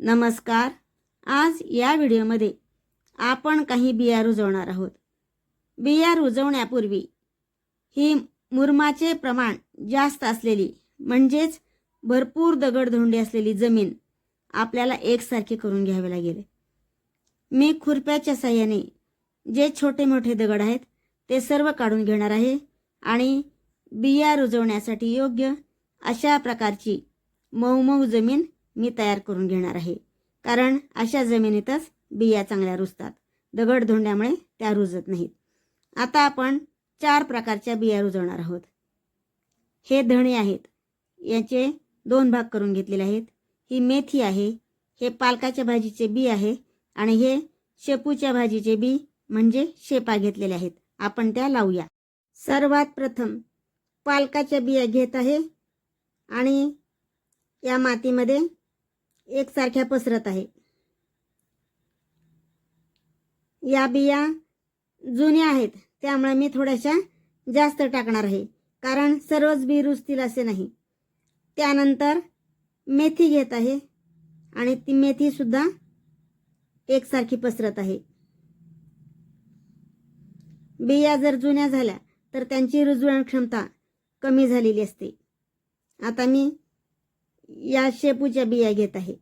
नमस्कार. आज या व्हिडिओमध्ये आपण काही बिया रुजवणार आहोत. बिया रुजवण्यापूर्वी ही मुरमाचे प्रमाण जास्त असलेली म्हणजेच भरपूर दगडधोंडी असलेली जमीन आपल्याला एकसारखी करून घ्यावी लागेल. मी खुरप्याच्या साह्याने जे छोटे मोठे दगड आहेत ते सर्व काढून घेणार आहे आणि बिया रुजवण्यासाठी योग्य अशा प्रकारची मऊ मऊ जमीन मी तयार करून घेणार आहे. कारण अशा जमिनीतच बिया चांगल्या रुजतात. दगडधोंड्यामुळे त्या रुजत नाहीत. आता आपण चार प्रकारच्या बिया रुजवणार आहोत. हे धणे आहेत. याचे दोन भाग करून घेतलेले आहेत. ही मेथी आहे. हे पालकाच्या भाजीचे बी आहे. आणि हे शेपूच्या भाजीचे बी म्हणजे शेपा घेतलेले आहेत. आपण त्या लावूया. सर्वात प्रथम पालकाच्या बिया घेत आहे. आणि या मातीमध्ये एकसारख्या पसरत आहे. या बिया जुन्या आहेत त्यामुळे मी थोड्याशा जास्त टाकणार आहे कारण सर्वच बी रुजतील असे नाही. त्यानंतर मेथी घेत आहे आणि ती मेथीसुद्धा एकसारखी पसरत आहे. बिया जर जुन्या झाल्या तर त्यांची रुजवण क्षमता कमी झालेली असते. आता मी या शेपूच्या बिया घेत आहे.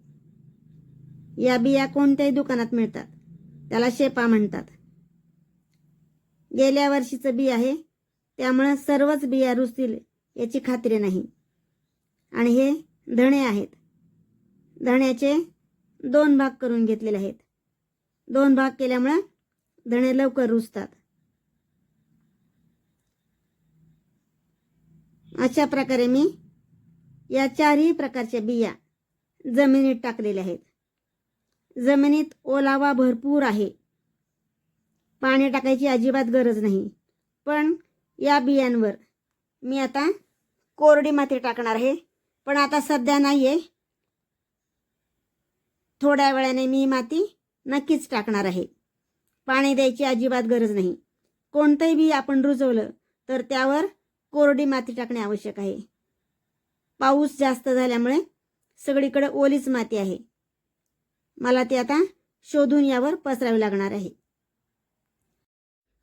या बिया कोणत्याही दुकानात मिळतात. त्याला शेपा म्हणतात. गेल्या वर्षीचं बी आहे. त्यामुळं सर्वच बिया रुजतील याची खात्री नाही. आणि हे धणे आहेत. धण्याचे दोन भाग करून घेतलेले आहेत. दोन भाग केल्यामुळं धणे लवकर रुजतात अशा प्रकारे मी या चारही प्रकारच्या बिया जमिनीत टाकलेल्या आहेत. जमिनीत ओलावा भरपूर आहे. पाणी टाकायची अजिबात गरज नाही. पण या बियांवर मी आता कोरडी माती टाकणार आहे. पण आता सध्या नाही आहे थोड्या वेळाने मी माती नक्कीच टाकणार आहे. पाणी द्यायची अजिबात गरज नाही. कोणतंही बी आपण रुजवलं तर त्यावर कोरडी माती टाकणे आवश्यक आहे. पाऊस जास्त झाल्यामुळे सगळीकडे ओलीच माती आहे. मला ती आता शोधून यावर पसरावी लागणार आहे.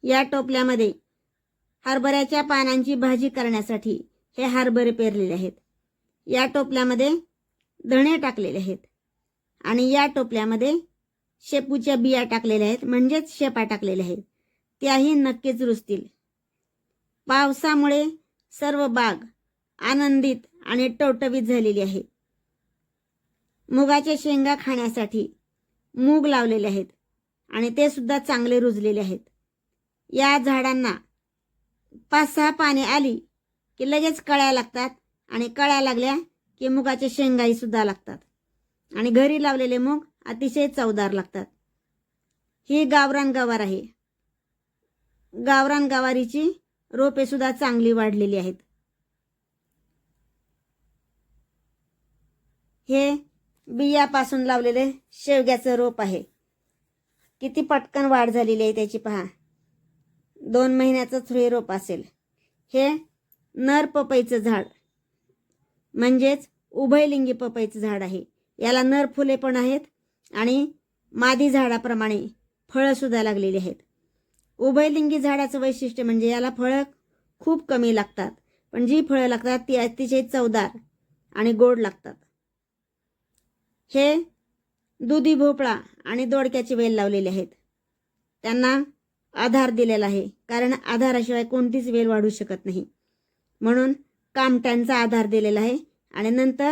या टोपल्यामध्ये हरभऱ्याच्या पानांची भाजी करण्यासाठी हे हरभरे पेरलेले आहेत. या टोपल्यामध्ये धणे टाकलेले आहेत. आणि या टोपल्यामध्ये शेपूच्या बिया टाकलेल्या आहेत म्हणजेच शेपा टाकलेल्या आहेत. त्याही नक्कीच रुजतील. पावसामुळे सर्व बाग आनंदित आणि टवटवीत झालेली आहे. मुगाच्या शेंगा खाण्यासाठी मूग लावलेले आहेत आणि ते सुद्धा चांगले रुजलेले आहेत. या झाडांना पाच सहा पाने आली की लगेच कळ्या लागतात आणि कळ्या लागल्या की मुगाच्या शेंगाही सुद्धा लागतात. आणि घरी लावलेले मूग अतिशय चवदार लागतात. ही गावरान गवार आहे. गावरान गवारीची रोपे सुद्धा चांगली वाढलेली आहेत. हे बियापासून लावलेले शेवग्याचं रोप आहे. किती पटकन वाढ झालेली आहे त्याची पहा. दोन महिन्याचंच हे रोप असेल. हे नर पपईचं झाड. म्हणजेच उभयलिंगी पपईचं झाड आहे. याला नर फुले पण आहेत आणि मादी झाडाप्रमाणे फळंसुद्धा लागलेली आहेत. उभयलिंगी झाडाचं वैशिष्ट्य म्हणजे याला फळं खूप कमी लागतात. पण जी फळं लागतात ती अतिशय चवदार आणि गोड लागतात. हे दुधी भोपळा आणि दोडक्याचे वेल लावलेले आहेत. त्यांना आधार दिलेला आहे. कारण आधाराशिवाय कोणतीच वेल वाढू शकत नाही. म्हणून कामट्यांचा आधार दिलेला आहे आणि नंतर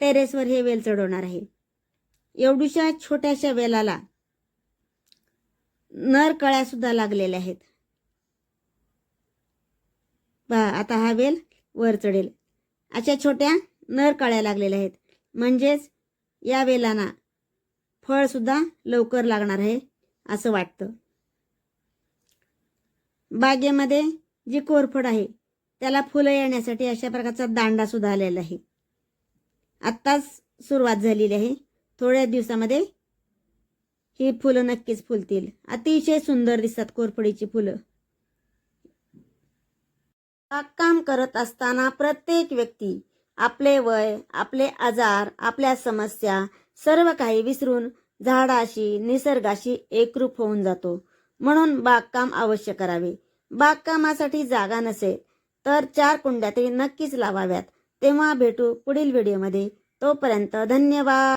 टेरेसवर हे वेल चढवणार आहे. एवढीशा छोट्याशा वेलाला नर कळ्यासुद्धा लागलेल्या आहेत. पहा आता हा वेल वर चढेल. अशा छोट्या नर कळ्या लागलेल्या आहेत. म्हणजेच या वेलांना फळ सुद्धा लवकर लागणार आहे असं वाटतं. बागेमध्ये जी कोरफड आहे त्याला फुलं येण्यासाठी अशा प्रकारचा दांडा सुद्धा आलेला आहे. आत्ताच सुरुवात झालेली आहे. थोड्या दिवसामध्ये ही फुलं नक्कीच फुलतील. अतिशय सुंदर दिसतात कोरफडीची फुलं. बागकाम करत असताना प्रत्येक व्यक्ती आपले वय आपले आजार आपल्या समस्या सर्व काही विसरून झाडाशी निसर्गाशी एकरूप होऊन जातो. म्हणून बागकाम अवश्य करावे. बागकामासाठी जागा नसेल तर चार कुंड्या तरी नक्कीच लावाव्यात. तेव्हा भेटू पुढील व्हिडिओमध्ये. तोपर्यंत धन्यवाद!